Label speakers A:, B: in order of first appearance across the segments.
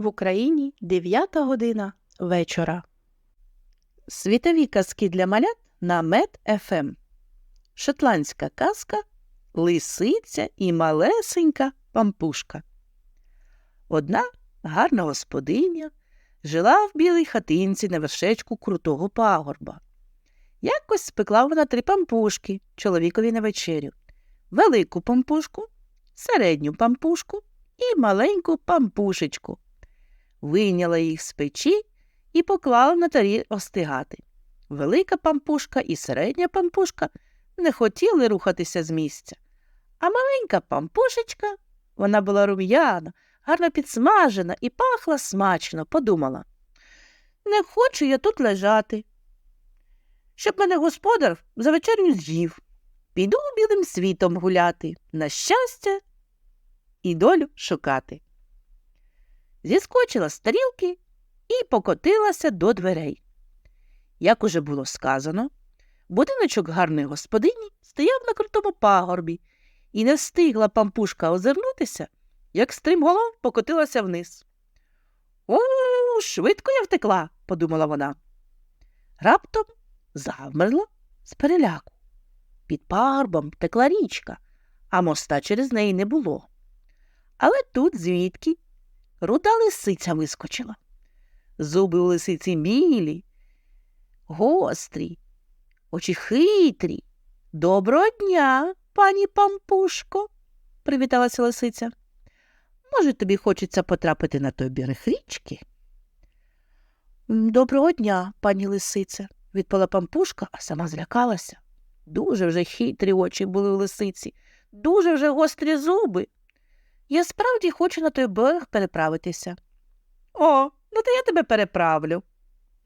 A: В Україні 9 година вечора. Світові казки для малят на Мед ФМ. Шотландська казка Лисиця і малесенька пампушка. Одна гарна господиня жила в білій хатинці на вершечку крутого пагорба. Якось спекла вона три пампушки чоловікові на вечерю, велику пампушку, середню пампушку і маленьку пампушечку. Вийняла їх з печі і поклала на тарі остигати. Велика пампушка і середня пампушка не хотіли рухатися з місця. А маленька пампушечка, вона була рум'яна, гарно підсмажена і пахла смачно, подумала. Не хочу я тут лежати. Щоб мене господар за вечерю з'їв. Піду білим світом гуляти, на щастя і долю шукати. Зіскочила з тарілки і покотилася до дверей. Як уже було сказано, будиночок гарної господині стояв на крутому пагорбі, і не встигла пампушка озирнутися, як стрімголов покотилася вниз. О, швидко я втекла, подумала вона. Раптом завмерла з переляку. Під пагорбом текла річка, а моста через неї не було. Але тут звідки руда лисиця вискочила. Зуби у лисиці білі, гострі, очі хитрі. Доброго дня, пані пампушко, привіталася лисиця. Може, тобі хочеться потрапити на той берег річки? Доброго дня, пані лисиця, відповіла пампушка, а сама злякалася. Дуже вже хитрі очі були у лисиці, дуже вже гострі зуби. Я справді хочу на той берег переправитися. О, ну то я тебе переправлю,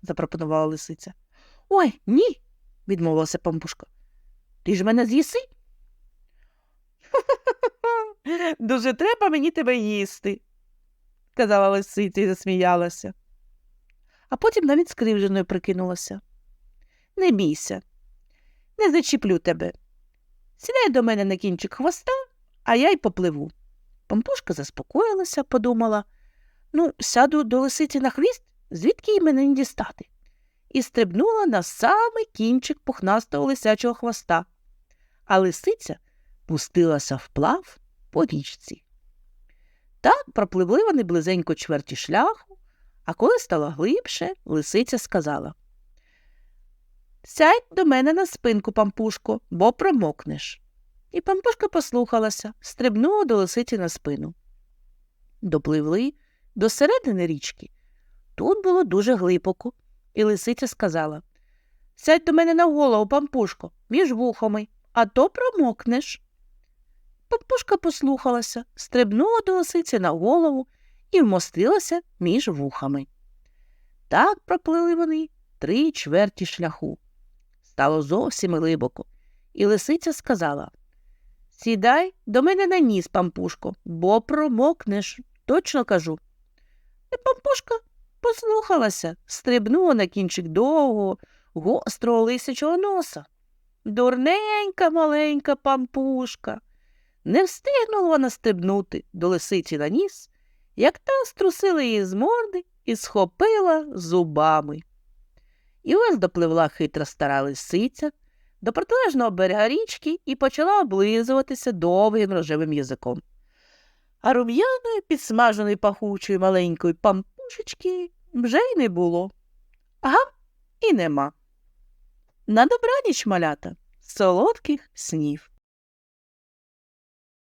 A: запропонувала лисиця. Ой, ні, відмовилася пампушка. Ти ж мене з'їси? Дуже треба мені тебе їсти, сказала лисиця і засміялася. А потім навіть скривженою прикинулася. Не бійся, не зачіплю тебе. Сідай до мене на кінчик хвоста, а я й попливу. Пампушка заспокоїлася, подумала ну, сяду до лисиці на хвіст, звідки їй мене не дістати, і стрибнула на самий кінчик пухнастого лисячого хвоста, а лисиця пустилася вплав по річці. Так пропливли вони близенько чверті шляху, а коли стало глибше, лисиця сказала Сядь до мене на спинку, пампушко, бо промокнеш. І пампушка послухалася, стрибнула до лисиці на спину. Допливли до середини річки. Тут було дуже глибоко, і лисиця сказала Сядь до мене на голову, пампушко, між вухами, а то промокнеш. Пампушка послухалася, стрибнула до лисиці на голову і вмостилася між вухами. Так проплили вони три чверті шляху. Стало зовсім глибоко, і лисиця сказала Сідай до мене на ніс, пампушко, бо промокнеш, точно кажу. І пампушка послухалася, стрибнула на кінчик довгого, гострого лисячого носа. Дурненька маленька пампушка. Не встигнула вона стрибнути до лисиці на ніс, як та струсила її з морди і схопила зубами. І ось допливла хитра стара лисиця до протилежного берега річки і почала облизуватися довгим рожевим язиком. А рум'яної, підсмаженої пахучої маленької пампушечки вже й не було. Ага, і нема. На добраніч, малята, солодких снів.